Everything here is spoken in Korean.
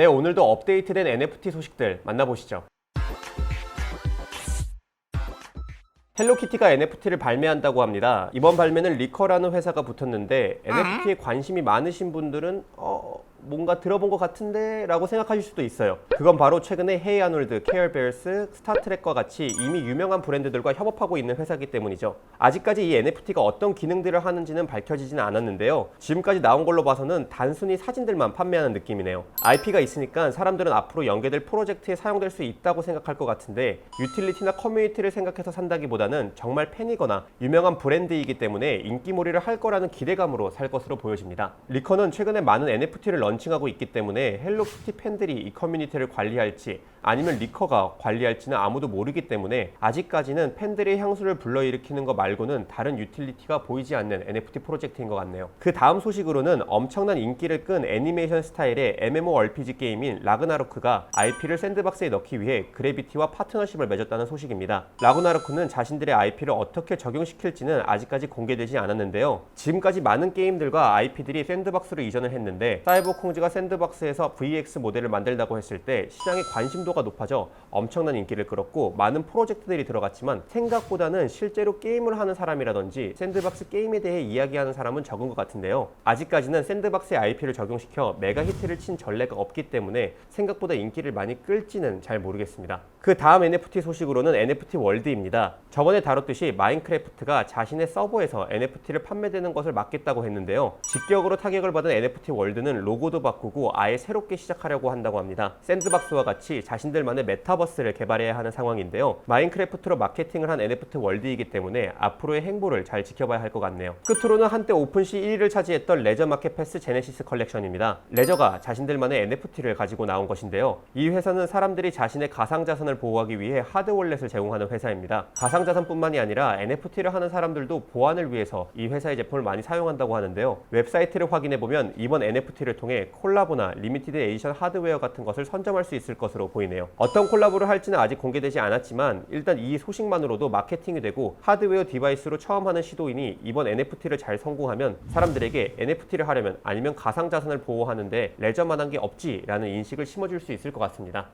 네, 오늘도 업데이트된 NFT 소식들 만나보시죠. 헬로키티가 NFT를 발매한다고 합니다. 이번 발매는 리커라는 회사가 붙었는데 NFT에 관심이 많으신 분들은 어, 뭔가 들어본 것 같은데 라고 생각하실 수도 있어요. 그건 바로 최근에 헤이 아놀드, 케어 베어스, 스타트랙과 같이 이미 유명한 브랜드들과 협업하고 있는 회사이기 때문이죠. 아직까지 이 NFT가 어떤 기능들을 하는지는 밝혀지지는 않았는데요. 지금까지 나온 걸로 봐서는 단순히 사진들만 판매하는 느낌이네요. IP가 있으니까 사람들은 앞으로 연계될 프로젝트에 사용될 수 있다고 생각할 것 같은데 유틸리티나 커뮤니티를 생각해서 산다기보다는 정말 팬이거나 유명한 브랜드이기 때문에 인기몰이를 할 거라는 기대감으로 살 것으로 보여집니다. 리커는 최근에 많은 NFT를 런 칭하고 있기 때문에 헬로키티 팬들이 이 커뮤니티를 관리할지 아니면 리커가 관리할지는 아무도 모르기 때문에 아직까지는 팬들의 향수를 불러일으키는 것 말고는 다른 유틸리티가 보이지 않는 NFT 프로젝트인 것 같네요. 그 다음 소식으로는 엄청난 인기를 끈 애니메이션 스타일의 MMORPG 게임인 라그나로크가 IP를 샌드박스에 넣기 위해 그래비티와 파트너십을 맺었다는 소식입니다. 라그나로크는 자신들의 IP를 어떻게 적용시킬지는 아직까지 공개되지 않았는데요. 지금까지 많은 게임들과 IP들이 샌드박스로 이전을 했는데 사이버 콩즈가 샌드박스에서 VX 모델을 만들다고 했을 때 시장의 관심도가 높아져 엄청난 인기를 끌었고 많은 프로젝트들이 들어갔지만 생각보다는 실제로 게임을 하는 사람이라든지 샌드박스 게임에 대해 이야기하는 사람은 적은 것 같은데요. 아직까지는 샌드박스의 IP를 적용시켜 메가 히트를 친 전례가 없기 때문에 생각보다 인기를 많이 끌지는 잘 모르겠습니다. 그 다음 NFT 소식으로는 NFT 월드입니다. 저번에 다뤘듯이 마인크래프트가 자신의 서버에서 NFT를 판매되는 것을 막겠다고 했는데요. 직격으로 타격을 받은 NFT 월드는 로고도 바꾸고 아예 새롭게 시작하려고 한다고 합니다. 샌드박스와 같이 자신들만의 메타버스를 개발해야 하는 상황인데요. 마인크래프트로 마케팅을 한 NFT 월드이기 때문에 앞으로의 행보를 잘 지켜봐야 할 것 같네요. 끝으로는 한때 오픈시 1위를 차지했던 레저 마켓 패스 제네시스 컬렉션입니다. 레저가 자신들만의 NFT를 가지고 나온 것인데요. 이 회사는 사람들이 자신의 가상 자산을 보호하기 위해 하드 월렛을 제공하는 회사입니다. 가상자산뿐만이 아니라 NFT를 하는 사람들도 보안을 위해서 이 회사의 제품을 많이 사용한다고 하는데요. 웹사이트를 확인해 보면 이번 NFT를 통해 콜라보나 리미티드 에디션 하드웨어 같은 것을 선점할 수 있을 것으로 보이네요. 어떤 콜라보를 할지는 아직 공개되지 않았지만 일단 이 소식만으로도 마케팅이 되고 하드웨어 디바이스로 처음 하는 시도이니 이번 NFT를 잘 성공하면 사람들에게 NFT를 하려면 아니면 가상자산을 보호하는데 레저만한 게 없지라는 인식을 심어줄 수 있을 것 같습니다.